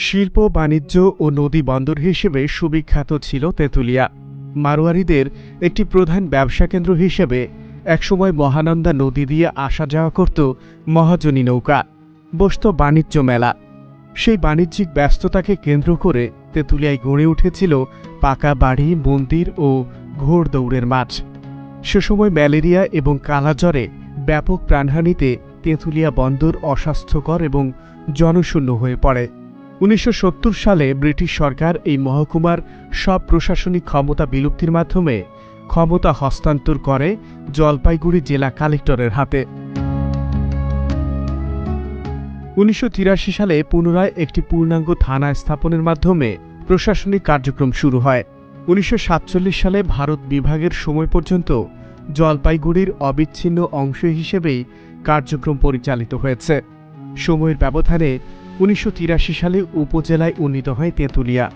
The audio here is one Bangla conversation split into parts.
শিল্প, বাণিজ্য ও নদী বন্দর হিসেবে সুবিখ্যাত ছিল তেঁতুলিয়া। মারোয়ারিদের একটি প্রধান ব্যবসা কেন্দ্র হিসেবে একসময় মহানন্দা নদী দিয়ে আসা যাওয়া করত মহাজনী নৌকা, বসত বাণিজ্য মেলা। সেই বাণিজ্যিক ব্যস্ততাকে কেন্দ্র করে তেঁতুলিয়ায় গড়ে উঠেছিল পাকা বাড়ি, মন্দির ও ঘোড়দৌড়ের মাঠ। সে সময় ম্যালেরিয়া এবং কালাজ্বরে ব্যাপক প্রাণহানিতে তেঁতুলিয়া বন্দর অস্বাস্থ্যকর এবং জনশূন্য হয়ে পড়ে। উনিশশো সত্তর সালে ব্রিটিশ সরকার এই মহকুমার সব প্রশাসনিক ক্ষমতা বিলুপ্তির মাধ্যমে ক্ষমতা হস্তান্তর করে জলপাইগুড়ি জেলা কালেক্টরের হাতে। উনিশশো সালে পুনরায় একটি পূর্ণাঙ্গ থানা স্থাপনের মাধ্যমে প্রশাসনিক কার্যক্রম শুরু হয়। উনিশশো সাতচল্লিশ সালে ভারত বিভাগের সময় পর্যন্ত জলপাইগুড়ির অবিচ্ছিন্ন অংশ হিসেবেই কার্যক্রম পরিচালিত হয়েছে। সময়ের ব্যবধানে উনিশশো তিরাশি সালে উপজেলায় উন্নীত হয় তেঁতুলিয়া।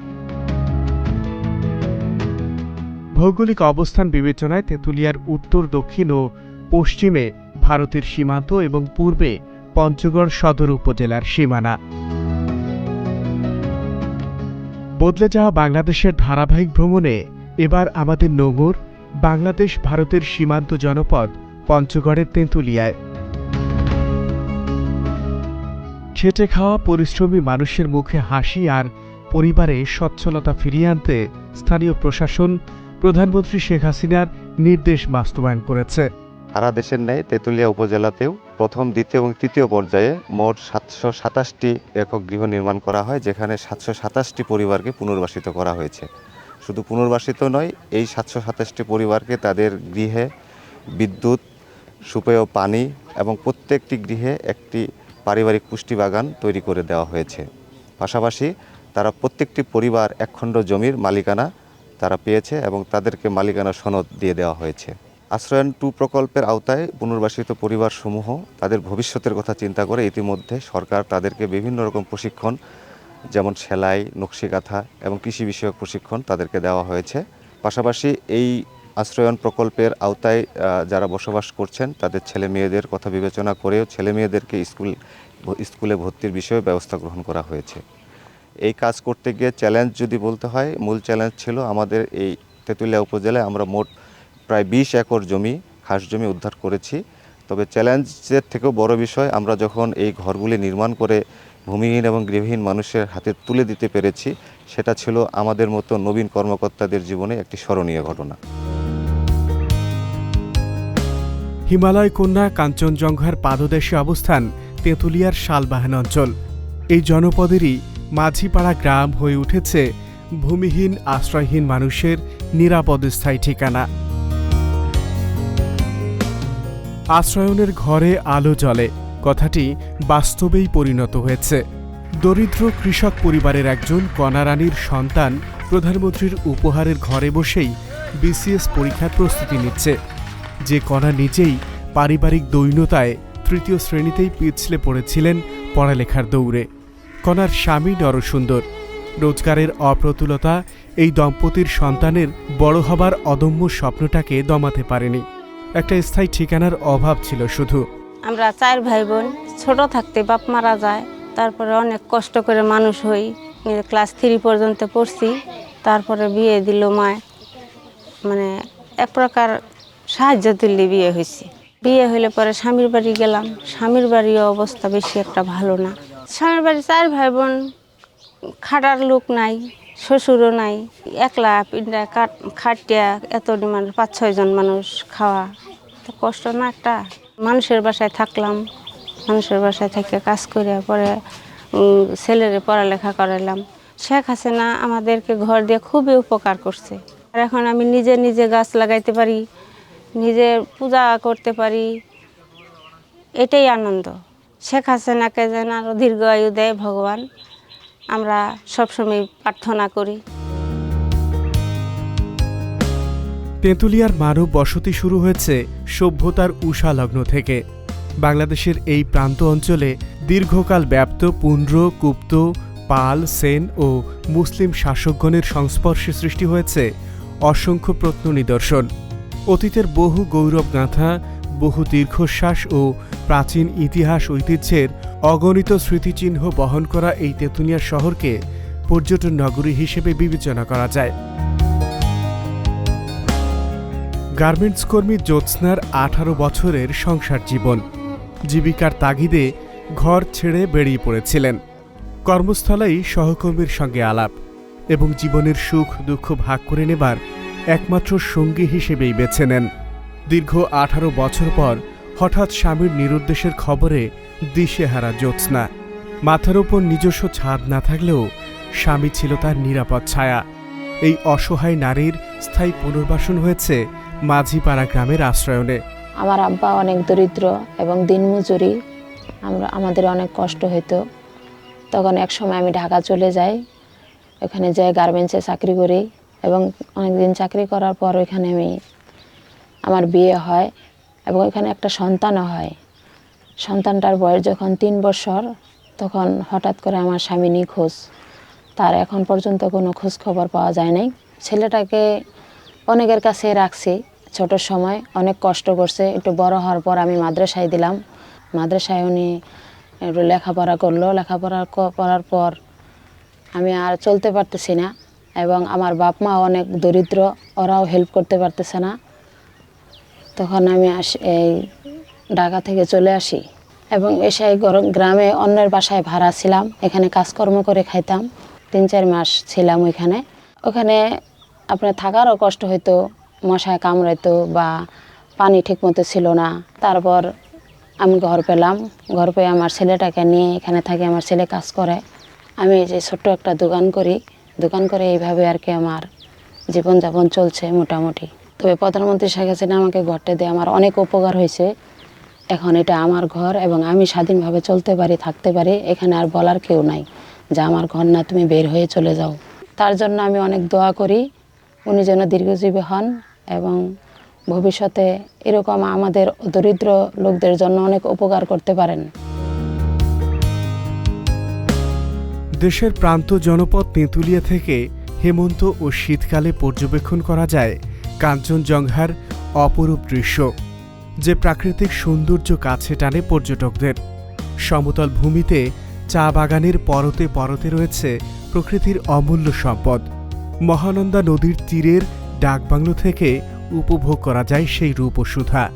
ভৌগোলিক অবস্থান বিবেচনায় তেঁতুলিয়ার উত্তর, দক্ষিণ ও পশ্চিমে ভারতের সীমান্ত এবং পূর্বে পঞ্চগড় সদর উপজেলার সীমানা। বদলে যাওয়া বাংলাদেশের ধারাবাহিক ভ্রমণে এবার আমাদের নোঙর, বাংলাদেশ, ভারতের সীমান্ত জনপদ পঞ্চগড়ের তেঁতুলিয়ায়। খেটে খাওয়া পরিশ্রমী মানুষের মুখে হাসি আর পরিবারে সচ্ছলতা ফিরিয়ে আনতে স্থানীয় প্রশাসন প্রধানমন্ত্রী শেখ হাসিনার নির্দেশ বাস্তবায়ন করেছে। সারা দেশের ন্যায় তেঁতুলিয়া উপজেলাতেও প্রথম, দ্বিতীয় এবং তৃতীয় পর্যায়ে মোট সাতশো সাতাশটি একক গৃহ নির্মাণ করা হয়, যেখানে সাতশো সাতাশটি পরিবারকে পুনর্বাসিত করা হয়েছে। শুধু পুনর্বাসিত নয়, এই সাতশো সাতাশটি পরিবারকে তাদের গৃহে বিদ্যুৎ, সুপেয় পানি এবং প্রত্যেকটি গৃহে একটি পারিবারিক পুষ্টি বাগান তৈরি করে দেওয়া হয়েছে। পাশাপাশি তারা প্রত্যেকটি পরিবার একখণ্ড জমির মালিকানা তারা পেয়েছে এবং তাদেরকে মালিকানা সনদ দিয়ে দেওয়া হয়েছে। আশ্রয়ন টু প্রকল্পের আওতায় পুনর্বাসিত পরিবারসমূহ তাদের ভবিষ্যতের কথা চিন্তা করে ইতিমধ্যে সরকার তাদেরকে বিভিন্ন রকম প্রশিক্ষণ, যেমন সেলাই, নকশিকাঁথা এবং কৃষি বিষয়ক প্রশিক্ষণ তাদেরকে দেওয়া হয়েছে। পাশাপাশি এই আশ্রয়ন প্রকল্পের আওতায় যারা বসবাস করছেন, তাদের ছেলে মেয়েদের কথা বিবেচনা করেও ছেলে মেয়েদেরকে স্কুল, স্কুলে ভর্তির বিষয়ে ব্যবস্থা গ্রহণ করা হয়েছে। এই কাজ করতে গিয়ে চ্যালেঞ্জ যদি বলতে হয়, মূল চ্যালেঞ্জ ছিল আমাদের এই তেঁতুলিয়া উপজেলায় আমরা মোট প্রায় বিশ একর জমি, খাস জমি উদ্ধার করেছি। তবে চ্যালেঞ্জের থেকেও বড় বিষয়, আমরা যখন এই ঘরগুলি নির্মাণ করে ভূমিহীন এবং গৃহহীন মানুষের হাতে তুলে দিতে পেরেছি, সেটা ছিল আমাদের মতো নবীন কর্মকর্তাদের জীবনে একটি স্মরণীয় ঘটনা। হিমালয় কন্যা কাঞ্চনজঙ্ঘার পাদদেশে অবস্থান তেঁতুলিয়ার শালবাহান অঞ্চল। এই জনপদেরই মাঝিপাড়া গ্রাম হয়ে উঠেছে ভূমিহীন, আশ্রয়হীন মানুষের নিরাপদ, স্থায়ী ঠিকানা। আশ্রয়নের ঘরে আলো জ্বলে। কথাটি বাস্তবেই পরিণত হয়েছে। দরিদ্র কৃষক পরিবারের একজন কণারানীর সন্তান প্রধানমন্ত্রীর উপহারের ঘরে বসেই বিসিএস পরীক্ষার প্রস্তুতি নিচ্ছে। যে কণা নিজেই পারিবারিক দৈন্যতায় তৃতীয় শ্রেণীতেই পিছলে পড়েছিলেন পড়ালেখার দৌড়ে। কণার স্বামী নরসুন্দর। রোজগারের অপ্রতুলতা এই দম্পতির সন্তানের বড় হবার অদম্য স্বপ্নটাকে দমাতে পারেনি। একটা স্থায়ী ঠিকানার অভাব ছিল শুধু। আমরা চার ভাই বোন ছোট থাকতে বাপ মারা যায়, তারপরে অনেক কষ্ট করে মানুষ হই ক্লাস থ্রি পর্যন্ত পড়ছি, তারপরে বিয়ে দিল মায়। মানে এক প্রকার সাহায্য তুললে বিয়ে হয়েছে বিয়ে হইলে পরে স্বামীর বাড়ি গেলাম। স্বামীর বাড়ির অবস্থা বেশি একটা ভালো না। স্বামীর বাড়ি চার ভাই বোন খাটার লোক নাই, শ্বশুরও নাই, একলা পিন্ডা খাটিয়া এত মানুষ পাঁচ ছয়জন মানুষ খাওয়া। তো কষ্ট না একটা। মানুষের বাসায় থাকলাম। মানুষের বাসায় থেকে কাজ করে পরে ছেলেরে পড়ালেখা করালাম শেখ হাসিনা আমাদেরকে ঘর দিয়ে খুবই উপকার করছে। আর এখন আমি নিজে নিজে গাছ লাগাইতে পারি। নিজে পূজা করতে পারি, এটাই আনন্দ। শেখ হাসিনাকে যেন আরও দীর্ঘ আয়ু দেয় ভগবান, আমরা সবসময় প্রার্থনা করি। তেঁতুলিয়ার মানব বসতি শুরু হয়েছে সভ্যতার উষা লগ্ন থেকে। বাংলাদেশের এই প্রান্ত অঞ্চলে দীর্ঘকাল ব্যাপ্ত পুন্ড্র কুপ্ত পাল, সেন ও মুসলিম শাসকগণের সংস্পর্শে সৃষ্টি হয়েছে অসংখ্য প্রত্ন নিদর্শন অতীতের বহু গৌরব গাঁথা বহু দীর্ঘশ্বাস ও প্রাচীন ইতিহাস ঐতিহ্যের অগণিত স্মৃতিচিহ্ন বহন করা এই তেতুনিয়া শহরকে পর্যটন নগরী হিসেবে বিবেচনা করা যায়। গার্মেন্টস কর্মী জ্যোৎস্নার আঠারো বছরের সংসার জীবন। জীবিকার তাগিদে ঘর ছেড়ে বেরিয়ে পড়েছিলেন। কর্মস্থলেই সহকর্মীর সঙ্গে আলাপ এবং জীবনের সুখ দুঃখ ভাগ করে নেবার একমাত্র সঙ্গী হিসেবেই বেছে নেন। দীর্ঘ আঠারো বছর পর হঠাৎ স্বামীর নিরুদ্দেশের খবরে দিশেহারা জ্যোৎস্না। মাথার ওপর নিজস্ব ছাদ না থাকলেও স্বামী ছিল তার নিরাপদ ছায়া। এই অসহায় নারীর স্থায়ী পুনর্বাসন হয়েছে মাঝিপাড়া গ্রামের আশ্রয়নে। আমার আব্বা অনেক দরিদ্র এবং দিনমজুরি। আমরা আমাদের অনেক কষ্ট হতো তখন এক সময় আমি ঢাকা চলে যাই। ওখানে যাই গার্মেন্টসে চাকরি করি। এবং অনেক দিন চাকরি করার পর ওইখানে আমি আমার বিয়ে হয় এবং ওইখানে একটা সন্তানও হয়। সন্তানটার বয়স যখন তিন বছর, তখন হঠাৎ করে আমার স্বামী নিখোঁজ। তার এখন পর্যন্ত কোনো খোঁজ খবর পাওয়া যায় নাই। ছেলেটাকে অনেকের কাছে রাখছি। ছোট সময় অনেক কষ্ট করছে। একটু বড় হওয়ার পর আমি মাদ্রাসায় দিলাম। মাদ্রাসায় উনি একটু লেখাপড়া করল। লেখাপড়া করার পর আমি আর চলতে পারতেছি না। এবং আমার বাপ মা অনেক দরিদ্র, ওরাও হেল্প করতে পারতেছে না। তখন আমি আসি এই ঢাকা থেকে চলে আসি এবং এসে গ্রামে অন্যের বাসায় ভাড়া ছিলাম, এখানে কাজকর্ম করে খাইতাম। তিন চার মাস ছিলাম ওইখানে। ওখানে আপনার থাকারও কষ্ট হইতো, মশায় কামড়াইতো বা পানি ঠিকমতো ছিল না। তারপর আমি ঘর পেলাম, ঘর পেয়ে আমার ছেলেটাকে নিয়ে এখানে থাকি, আমার ছেলে কাজ করে। আমি যে ছোট্ট একটা দোকান করি। দোকান করে এইভাবে আর কি আমার জীবনযাপন চলছে মোটামুটি। তবে প্রধানমন্ত্রী শেখ হাসিনা আমাকে ঘরটা দিয়ে আমার অনেক উপকার হয়েছে। এখন এটা আমার ঘর এবং আমি স্বাধীনভাবে চলতে পারি, থাকতে পারি, এখানে আর বলার কেউ নাই যে আমার ঘর না, তুমি বের হয়ে চলে যাও। তার জন্য আমি অনেক দোয়া করি, উনি যেন দীর্ঘজীবী হন এবং ভবিষ্যতে এরকম আমাদের দরিদ্র লোকদের জন্য অনেক উপকার করতে পারেন। দেশের প্রান্ত জনপদ তেঁতুলিয়া থেকে হেমন্ত ও শীতকালে পর্যবেক্ষণ করা যায় কাঞ্চনজঙ্ঘার অপরূপ দৃশ্য, যে প্রাকৃতিক সৌন্দর্য কাছে টানে পর্যটকদের। সমতল ভূমিতে চা বাগানের পরতে পরতে রয়েছে প্রকৃতির অমূল্য সম্পদ। মহানন্দা নদীর তীরের ডাকবাংলো থেকে উপভোগ করা যায় সেই রূপ ও সুধা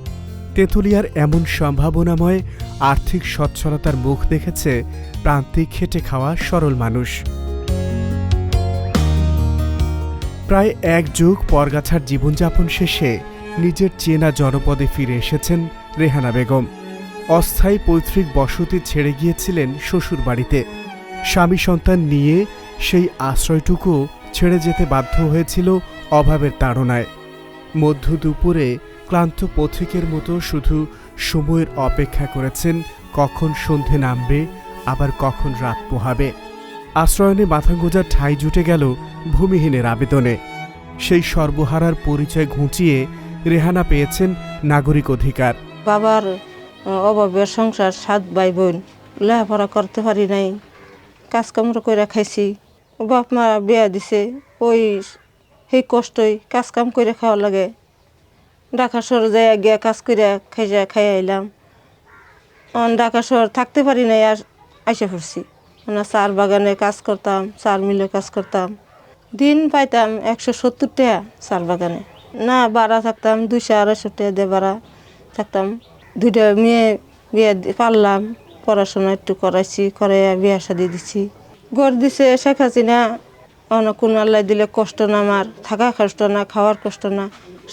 তেঁতুলিয়ার এমন সম্ভাবনাময় আর্থিক সচ্ছলতার মুখ দেখেছে প্রান্তিক খেটে খাওয়া সরল মানুষ। প্রায় এক যুগ পরগাছার জীবনযাপন শেষে নিজের চেনা জনপদে ফিরে এসেছেন রেহানা বেগম। অস্থায়ী পৈতৃক বসতি ছেড়ে গিয়েছিলেন শ্বশুর বাড়িতে স্বামী সন্তান নিয়ে সেই আশ্রয়টুকু ছেড়ে যেতে বাধ্য হয়েছিল অভাবের তাড়নায়। মধ্য দুপুরে ক্লান্ত পথিকের মতো শুধু সময়ের অপেক্ষা করেছেন কখন সন্ধে নামবে আবার কখন রাত পোহাবে। আশ্রয়নে মাথা গোজার ঠাই জুটে গেল ভূমিহীনের আবেদনে। সেই সর্বহারার পরিচয় ঘুঁচিয়ে রেহানা পেয়েছেন নাগরিক অধিকার। বাবার আহ, অভাবের সংসার সাত ভাই বোন লেখাপড়া করতে পারি নাই কাজকাম করে খাইছি। বাপ মা বিয়া দিছে ওই সেই কষ্টই কাজ কাম করে খাওয়া লাগে। ঢাকা শহর যাই গিয়া কাজ করে খাই যা খাই আইলাম। অন ঢাকা শহর থাকতে পারি নাই আর আইসা পড়ছি। না চার বাগানে কাজ করতাম, চার মিলে কাজ করতাম। দিন পাইতাম একশো সত্তর টাকা চার বাগানে। না, ভাড়া থাকতাম দুইশো আড়াইশো টাকা দিয়ে বাড়া থাকতাম। দুইটা মেয়ে বিয়ে পারলাম, পড়াশোনা একটু করাইছি করে বিয়া শাদি দিছি। ঘর দিছে শেখ হাসিনা। অন্য কোন আল্লাহ দিলে কষ্ট না আমার, থাকা কষ্ট না, খাওয়ার কষ্ট না।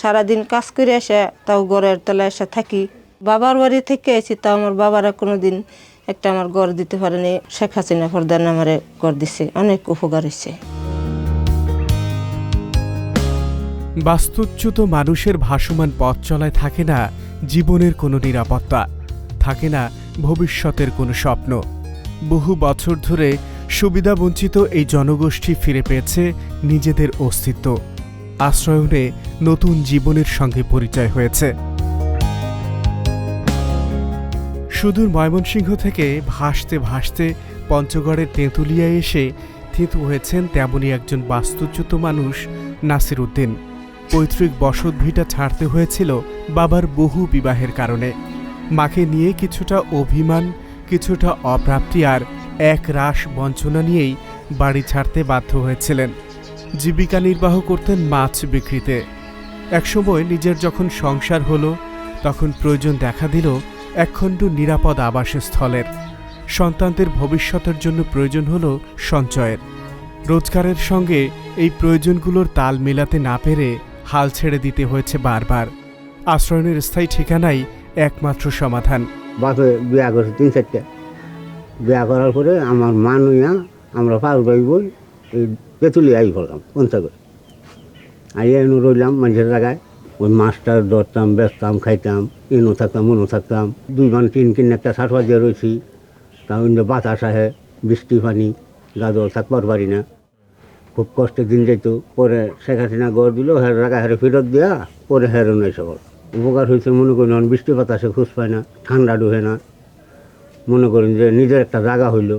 সারাদিন কাজ করে এসে তাও ঘরের তলায় এসে থাকি। বাবার বাড়ি থেকে এসেছি তাও আমার বাবারা কোনো দিন একটা আমার ঘর দিতে পারেনি। শেখ হাসিনা প্রধান আমারে ঘর দিছে। অনেক উপকার হয়েছে। বাস্তুচ্যুত মানুষের ভাসমান পথ চলায় থাকে না জীবনের কোনো নিরাপত্তা, থাকে না ভবিষ্যতের কোনো স্বপ্ন। বহু বছর ধরে সুবিধাবঞ্চিত এই জনগোষ্ঠী ফিরে পেয়েছে নিজেদের অস্তিত্ব। আশ্রয়নে নতুন জীবনের সঙ্গে পরিচয় হয়েছে। সুদূর ময়মনসিংহ থেকে ভাসতে ভাসতে পঞ্চগড়ের তেঁতুলিয়ায় এসে থিতু হয়েছেন তেমনই একজন বাস্তুচ্যুত মানুষ নাসির উদ্দিন। পৈতৃক বসতভিটা ছাড়তে হয়েছিল বাবার বহু বিবাহের কারণে। মাকে নিয়ে কিছুটা অভিমান, কিছুটা অপ্রাপ্তি আর এক রাস বঞ্চনা নিয়েই বাড়ি ছাড়তে বাধ্য হয়েছিলেন। জীবিকা নির্বাহ করতেন মাছ বিক্রিতে। একসময় নিজের যখন সংসার হলো, তখন প্রয়োজন দেখা দিল একখণ্ড নিরাপদ আবাসস্থলের। সন্তানদের ভবিষ্যতের জন্য প্রয়োজন হলো সঞ্চয়ের। রোজগারের সঙ্গে এই প্রয়োজনগুলোর তাল মেলাতে না পেরে হাল ছেড়ে দিতে হয়েছে বারবার। আশ্রয়নের স্থায়ী ঠিকানাই একমাত্র সমাধান। বিয়া করছে তিন বিয়া করার পরে আমার মা আমরা পাঁচ এই তেঁতুলি আই করলাম পঞ্চাগর আই এনু রইলাম মাঝের জায়গায় ওই মাছটা ধরতাম বেচতাম, খাইতাম এনু থাকতাম, মনু থাকতাম দুই মান তিন কিন একটা শাক বাজিয়ে রয়েছি তা অন্য বাতাস আহে, বৃষ্টি পানি গাদর থাকবার পারি না। খুব কষ্টের দিন যেত পরে শেখ হাসিনা গড় দিল হের জায়গা হেরে ফেরত দেওয়া পরে হেরো নাই সকল উপকার হয়েছে মনে করি বৃষ্টি বাতাসে খুঁজ পায় না ঠান্ডা ডুবে না। মনে করেন যে নিজের একটা জায়গা হইল।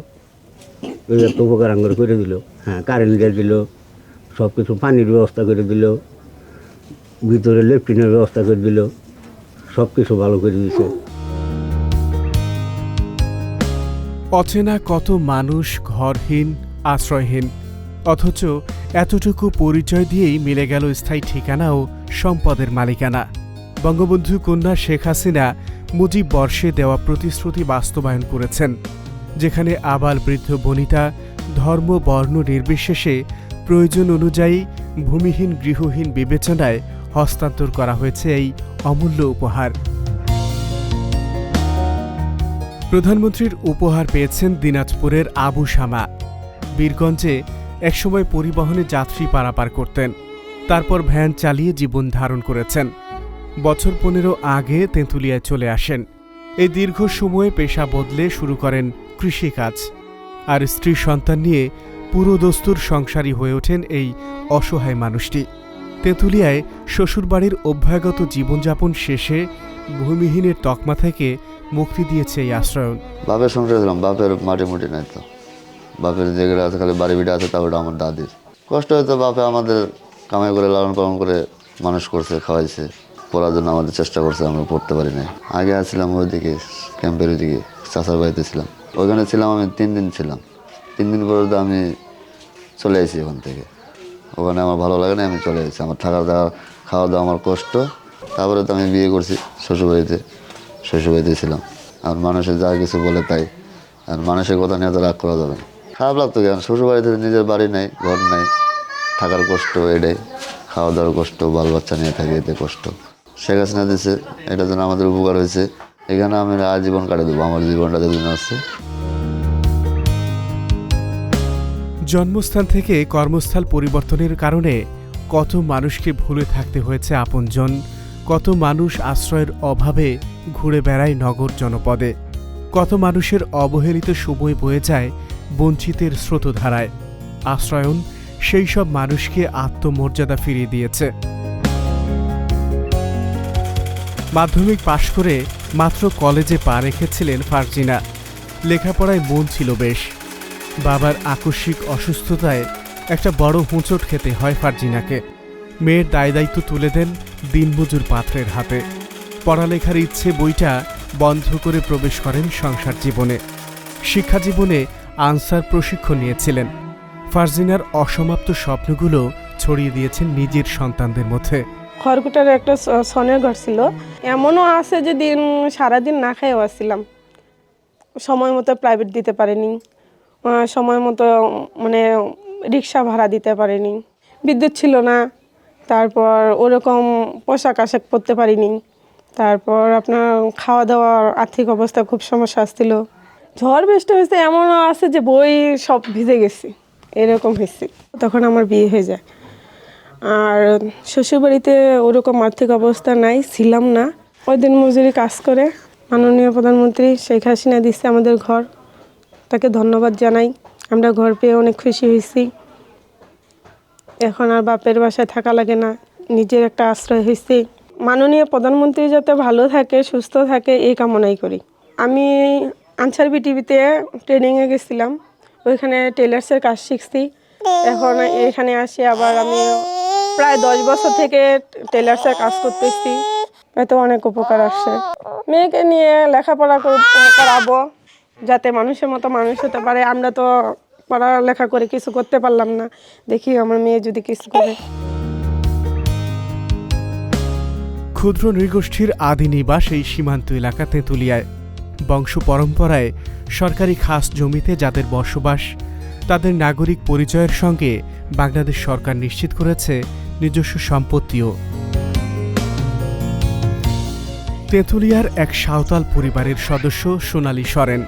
এই একটা উপকার আঙ্গর করে দিল হ্যাঁ কারেন্ট দিয়ে দিল সব কিছু পানির ব্যবস্থা করে দিল, ভিতরে লেফটিনের ব্যবস্থা করে দিল সব কিছু ভালো করে দিছে। অচেনা কত মানুষ ঘরহীন, আশ্রয়হীন, অথচ এতটুকু পরিচয় দিয়েই মিলে গেল স্থায়ী ঠিকানা ও সম্পদের মালিকানা। বঙ্গবন্ধু কন্যা শেখ হাসিনা মুজিব বর্ষে দেওয়া প্রতিশ্রুতি বাস্তবায়ন করেছেন। যেখানে আবাল বৃদ্ধ বনিতা ধর্ম, বর্ণ নির্বিশেষে প্রয়োজন অনুযায়ী ভূমিহীন গৃহহীন বিবেচনায় হস্তান্তর করা হয়েছে এই অমূল্য উপহার। প্রধানমন্ত্রীর উপহার পেয়েছেন দিনাজপুরের আবু শামা। বীরগঞ্জে একসময় পরিবহনে যাত্রী পারাপার করতেন। তারপর ভ্যান চালিয়ে জীবন ধারণ করেছেন। বছর পনেরো আগে তেঁতুলিয়ায় চলে আসেন। এই দীর্ঘ সময়ে পেশা বদলে শুরু করেন কৃষিকাজ। আর স্ত্রী সন্তান নিয়ে পুরো দস্তুর সংসারী হয়ে ওঠেন এই অসহায় মানুষটি। তেঁতুলিয়ায় শ্বশুরবাড়ির অভ্যাগত জীবনযাপন শেষে ভূমিহীনের তকমা থেকে মুক্তি দিয়েছে এই আশ্রয়ন বাপের সংসার ছিলাম, বাপের মাটি মুটি নাই তো। বাপের যেগুলো আছে খালি বাড়ি বিটা আছে ওটা আমার দাদির। কষ্ট হয়তো বাপে আমাদের কামাই করে, লালন পালন করে মানুষ করছে, খাওয়াইছে। পড়ার জন্য আমাদের চেষ্টা করছে, আমরা পড়তে পারি নাই। আগে আসছিলাম ওইদিকে, ক্যাম্পের ওইদিকে চাষার বাড়িতে ছিলাম। ওইখানে ছিলাম, আমি তিন দিন ছিলাম। তিন দিন পরে তো আমি চলে আসি ওখান থেকে। ওখানে আমার ভালো লাগে না, আমি চলে এসেছি। আমার থাকা দাওয়া খাওয়া দাওয়া আমার কষ্ট। তারপরে তো আমি বিয়ে করছি শ্বশুরবাড়িতে শ্বশুরবাড়িতে ছিলাম। আর মানুষের যা কিছু বলে তাই। আর মানুষের কথা নিয়ে তো রাগ করা যাবে খারাপ লাগতো কেন? শ্বশুরবাড়িতে নিজের বাড়ি নাই, ঘর নাই। থাকার কষ্ট এটাই। খাওয়া দাওয়ার কষ্ট, বাল বাচ্চা নিয়ে থাকে, এতে কষ্ট। শেখ হাসিনা দিছে এটা যেন আমাদের উপকার হয়েছে। এখানে আমি আজীবন কাটে দেবো, আমার জীবনটা যেদিন আছে। জন্মস্থান থেকে কর্মস্থল পরিবর্তনের কারণে কত মানুষকে ভুলে থাকতে হয়েছে আপনজন, কত মানুষ আশ্রয়ের অভাবে ঘুরে বেড়ায় নগর জনপদে, কত মানুষের অবহেলিত সময় বয়ে যায় বঞ্চিতের স্রোতধারায়। আশ্রয়ন সেই সব মানুষকে আত্মমর্যাদা ফিরিয়ে দিয়েছে। মাধ্যমিক পাশ করে মাত্র কলেজে পা রেখেছিলেন ফারজিনা। লেখাপড়ায় মন ছিল বেশ। বাবার আকস্মিক অসুস্থতায় একটা বড় হোঁচট খেতে হয় ফারজিনাকে। মেয়ের দায় দায়িত্ব তুলে দেন দিনমজুর পাত্রের হাতে। পড়ালেখার ইচ্ছে বইটা বন্ধ করে প্রবেশ করেন সংসার জীবনে। শিক্ষা জীবনে আনসার প্রশিক্ষণ নিয়েছিলেন। ফারজিনার অসমাপ্ত স্বপ্নগুলো ছড়িয়ে দিয়েছেন নিজের সন্তানদের মধ্যে। খড়কুটার একটা সনের ঘর ছিল। এমনও আছে যে দিন, সারাদিন না খাইও আসছিলাম। সময় মতো প্রাইভেট দিতে পারেনি। সময় মতো মানে রিক্সা ভাড়া দিতে পারেনি। বিদ্যুৎ ছিল না। তারপর ওরকম পোশাক আশাক পরতে পারিনি। তারপর আপনার খাওয়া দাওয়ার আর্থিক অবস্থা খুব সমস্যা আসছিল। ঝড় বৃষ্টি হয়েছে, এমনও আছে যে বই সব ভিজে গেছে। এরকম হয়েছে। তখন আমার বিয়ে হয়ে যায়। আর শ্বশুরবাড়িতে ওরকম আর্থিক অবস্থা নাই, ছিলাম না। ওই দিন মজুরি কাজ করে মাননীয় প্রধানমন্ত্রী শেখ হাসিনা দিচ্ছে আমাদের ঘর। তাকে ধন্যবাদ জানাই। আমরা ঘর পেয়ে অনেক খুশি হয়েছি। এখন আর বাপের বাসায় থাকা লাগে না, নিজের একটা আশ্রয় হয়েছে। মাননীয় প্রধানমন্ত্রী যাতে ভালো থাকে, সুস্থ থাকে, এই কামনাই করি। আমি আনসার বিটিভিতে ট্রেনিংয়ে গেছিলাম। ওইখানে টেলার্সের কাজ শিখছি। এখন এখানে আসি আবার আমি প্রায় দশ বছর থেকে টেলার্সের কাজ করতেছি। এতে অনেক উপকার আসছে। মেয়েকে নিয়ে লেখাপড়া কর- করাবো, যাতে মানুষের মতো মানুষ হতে পারে। আমরা তো পড়ালেখা করে কিছু করতে পারলাম না। দেখি আমার মেয়ে যদি কিছু করে। ক্ষুদ্র নৃগোষ্ঠীর আদি নিবাস এই সীমান্ত এলাকা তেঁতুলিয়ায় বংশ পরম্পরায় সরকারি খাস জমিতে যাদের বসবাস, তাদের নাগরিক পরিচয়ের সঙ্গে বাংলাদেশ সরকার নিশ্চিত করেছে নিজস্ব সম্পত্তিও। তেঁতুলিয়ার এক সাঁওতাল পরিবারের সদস্য সোনালী সরেন।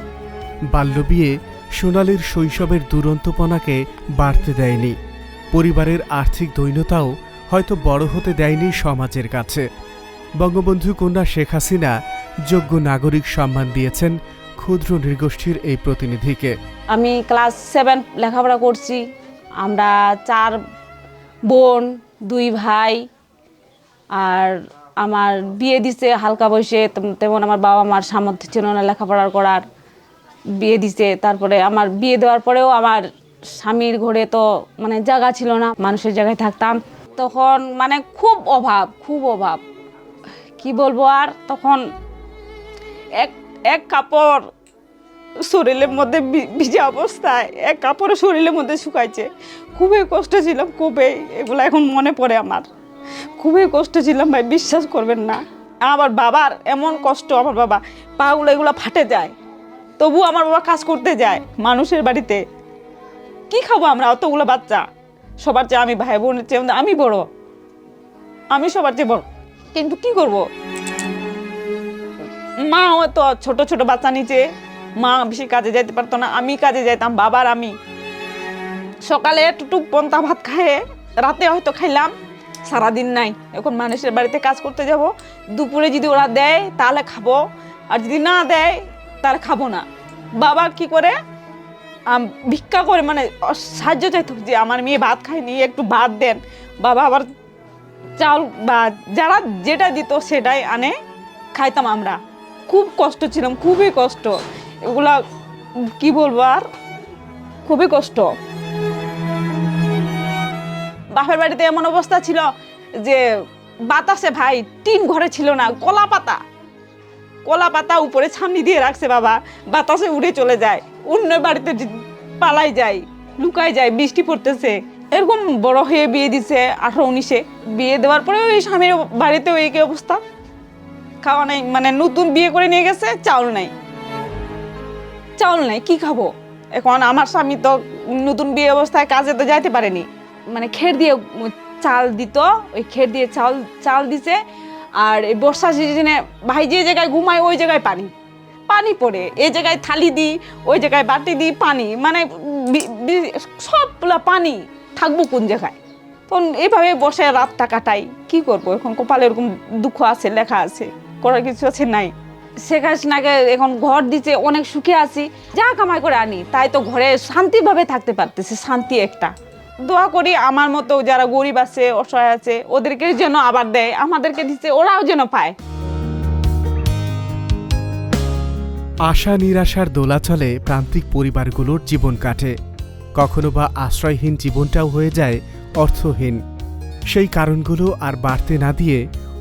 বাল্যবিয়ে সোনালীর শৈশবের দুরন্তপনাকে বাড়তে দেয়নি। পরিবারের আর্থিক দৈন্যতাও হয়তো বড় হতে দেয়নি সমাজের কাছে। বঙ্গবন্ধু কন্যা শেখ হাসিনা যোগ্য নাগরিক সম্মান দিয়েছেন ক্ষুদ্র নৃগোষ্ঠীর এই প্রতিনিধিকে। আমি ক্লাস সেভেন লেখাপড়া করছি। আমরা চার বোন দুই ভাই আর আমার বিয়ে দিছে হালকা বয়সে তেমন আমার বাবা মার সামর্থ্য ছিল না লেখাপড়া করার, বিয়ে দিছে। তারপরে আমার বিয়ে দেওয়ার পরেও আমার স্বামীর ঘরে তো মানে জায়গা ছিল না, মানুষের জায়গায় থাকতাম। তখন মানে খুব অভাব খুব অভাব। কি বলব আর? তখন এক এক কাপড় শরীরের মধ্যে ভিজা অবস্থায়, এক কাপড় শরীরের মধ্যে শুকাইছে। খুবই কষ্ট ছিলাম খুবই, এগুলো এখন মনে পড়ে আমার। খুবই কষ্ট ছিলাম ভাই, বিশ্বাস করবেন না। আমার বাবার এমন কষ্ট, আমার বাবা পাগুলো এগুলো ফাটে যায়। তবু আমার বাবা কাজ করতে যায় মানুষের বাড়িতে। কি খাব আমরা? অতগুলো বাচ্চা। সবার চেয়ে আমি ভাই বোনের চেয়ে আমি বড়। আমি সবার চেয়ে বড়। কিন্তু কি করব? মা তো ছোট ছোট বাচ্চা নিচে। মা বেশি কাজে যাইতে পারতো না, আমি কাজে যাইতাম, বাবার আমি। সকালে টুটুক পন্তা ভাত খায়ে রাতে হয়তো খাইলাম, সারাদিন নাই, এখন মানুষের বাড়িতে কাজ করতে যাব, দুপুরে যদি ওরা দেয় তাহলে খাব, আর যদি না দেয় তাহলে খাব না। বাবা কি করে ভিক্ষা করে মানে সাহায্য চাইতো যে আমার মেয়ে ভাত খায়নি একটু ভাত দেন। বাবা আবার চাল বা যারা যেটা দিত সেটাই আনে, খাইতাম আমরা। খুব কষ্ট ছিলাম, খুবই কষ্ট। এগুলা কি বলব আর? খুবই কষ্ট। বাপের বাড়িতে এমন অবস্থা ছিল যে বাতাসে ভাই টিন ঘরে ছিল না, কলা পাতা। কলা পাতা উপরে ছামনি দিয়ে রাখছে বাবা, বাতাসে উড়ে চলে যায়, অন্য বাড়িতে পালাই যায়, লুকায় যায়, বৃষ্টি পড়তেছে। এরকম বড় হয়ে বিয়ে দিছে আঠারো উনিশে। বিয়ে দেওয়ার পরে ওই স্বামীর বাড়িতে ওই কি অবস্থা। খাওয়া নাই মানে নতুন বিয়ে করে নিয়ে গেছে, চাউল নাই। চাউল নাই, কি খাব? এখন আমার স্বামী তো নতুন বিয়ে অবস্থায় কাজে তো যাইতে পারেনি। মানে খের দিয়ে চাল দিত, ওই খের দিয়ে চাল চাল দিছে, আর এই বর্ষা সিজনে ভাই যে জায়গায় ঘুমায়, ওই জায়গায় পানি। পানি পড়ে এই জায়গায় থালি দিই, ওই জায়গায় বাটি দিই, পানি। মানে সবগুলা পানি থাকব কোন জায়গায়? তখন এইভাবে বসে রাতটা কাটাই, কি করব? এখন কপালে এরকম দুঃখ আছে, লেখা আছে, করার কিছু আছে নাই। শেখ হাসিনাকে এখন ঘর দিচ্ছে অনেক সুখে আছি। যা কামাই করে আনি, তাই তো ঘরে শান্তিভাবে থাকতে পারতেছে, শান্তি একটা। দোয়া করি আমার মতো যারা গরিব আছে, অসহায় আছে, ওদেরকে যেন আবার দেয়, আমাদেরকে দিচ্ছে ওরাও যেন পায়। আশা নিরাশার দোলাচলে প্রান্তিক পরিবারগুলোর জীবন কাটে। কখনো বা আশ্রয়হীন জীবনটাও হয়ে যায় অর্থহীন। সেই কারণগুলো আর বাড়তে না দিয়ে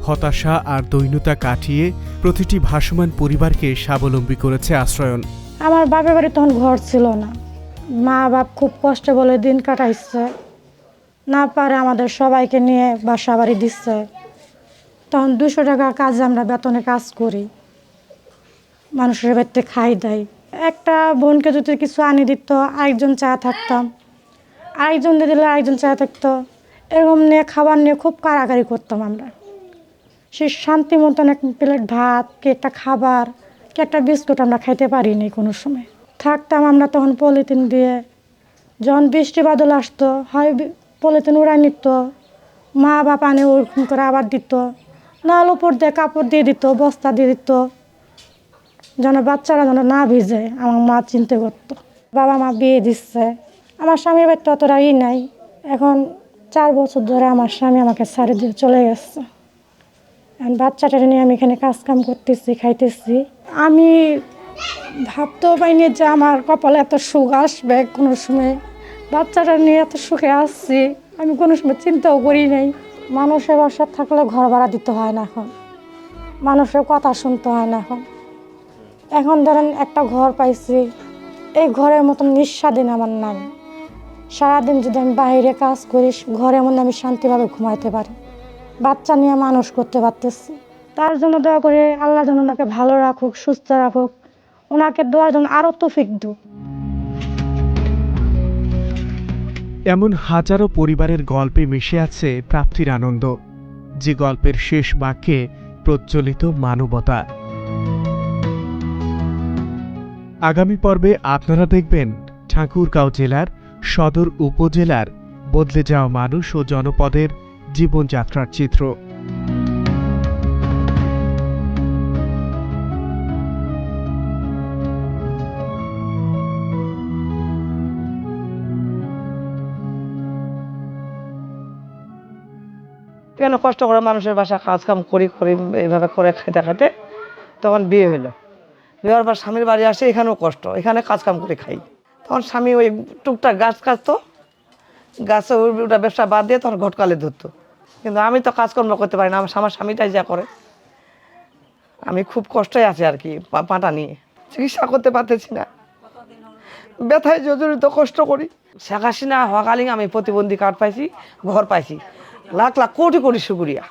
হতাশা আর দৈন্যতা কাটিয়ে প্রতিটি ভাসমান পরিবারকে স্বাবলম্বী করেছে আশ্রয়ন। আমার বাপের বাড়ি তখন ঘর ছিল না। মা বাপ খুব কষ্ট বলে দিন কাটাইছে। না পারে আমাদের সবাইকে নিয়ে বাসা বাড়ি দিচ্ছে। তখন দুশো টাকা কাজে আমরা বেতনে কাজ করি। মানুষের বাড়িতে খাই দেয়। একটা বোনকে যদি কিছু আনি দিত, আরেকজন চা থাকতাম। আরেকজন দিলে আরেকজন চা থাকতো। এরকম নিয়ে খাবার নিয়ে খুব কারাকারি করতাম আমরা। সে শান্তি মতন এক প্লেট ভাত, কি একটা খাবার, কি একটা বিস্কুট আমরা খাইতে পারিনি কোনো সময়। থাকতাম আমরা তখন পলিথিন দিয়ে। যখন বৃষ্টি বাদল আসতো, হয় পলিথিন উড়াই নিত। মা বা আনে ওরকম করে আবার দিত। নাল উপর দিয়ে কাপড় দিয়ে দিত, বস্তা দিয়ে দিত। যেন বাচ্চারা যেন না ভিজে, আমার মা চিনতে করতো। বাবা মা বিয়ে দিচ্ছে। আমার স্বামীর বাড়িতে ই নাই। এখন চার বছর ধরে আমার স্বামী আমাকে ছাড়ে দিয়ে চলে গেছে। বাচ্চাটা নিয়ে আমি এখানে কাজ কাম করতেছি, খাইতেছি। আমি ভাবতেও পাইনি যে আমার কপালে এত সুখ আসবে কোনো সময়। বাচ্চাটা নিয়ে এত সুখে আসছি আমি কোনো সময় চিন্তাও করি নাই। মানুষের বাসা থাকলে ঘর ভাড়া দিতে হয় না এখন। মানুষের কথা শুনতে হয় না এখন। এখন ধরেন একটা ঘর পাইছি, এই ঘরের মতন নিঃস্বাধীন আমার নাই। সারাদিন যদি আমি বাইরে কাজ করি, ঘরে মধ্যে আমি শান্তিভাবে ঘুমাইতে পারি। বাচ্চা নিয়ে মানুষ করতে পারতেছি। তার জন্য দয়া করে আল্লাহ যেন ওনাকে ভালো রাখুক, সুস্থ রাখুক। ওনাকে দোয়ার জন্য আরও তৌফিক দুক। এমন হাজারো পরিবারের গল্পে মিশে আছে প্রাপ্তির আনন্দ, যে গল্পের শেষ বাক্যে প্রজ্বলিত মানবতা। আগামী পর্বে আপনারা দেখবেন ঠাকুরগাঁও জেলার সদর উপজেলার বদলে যাওয়া মানুষ ও জনপদের জীবনযাত্রার চিত্র। কেন কষ্ট করে মানুষের বাসা কাজ কাম করি করি এইভাবে করে খেতে খেতে তখন বিয়ে হলো বিয়ে হওয়ার পর স্বামীর বাড়ি আসে, এখানেও কষ্ট, এখানে কাজ কাম করে খাই। তখন স্বামী ওই টুকটাক গাছ কাটতো গাছে ওটা ব্যবসা বাদ দিয়ে তখন ঘটকালে ধরতো। কিন্তু আমি তো কাজকর্ম করতে পারি না, আমার স্বামীটাই যা করে। আমি খুব কষ্টে আছি আর কি পাটা নিয়ে। চিকিৎসা করতে পারতেছি না। ব্যথায় জর্জরিত কষ্ট করি। শেখ হাসিনা হকালীন আমি প্রতিবন্ধী কার্ড পাইছি, ঘর পাইছি। লাখ লাখ কোটি কোটি শুক্রিয়া।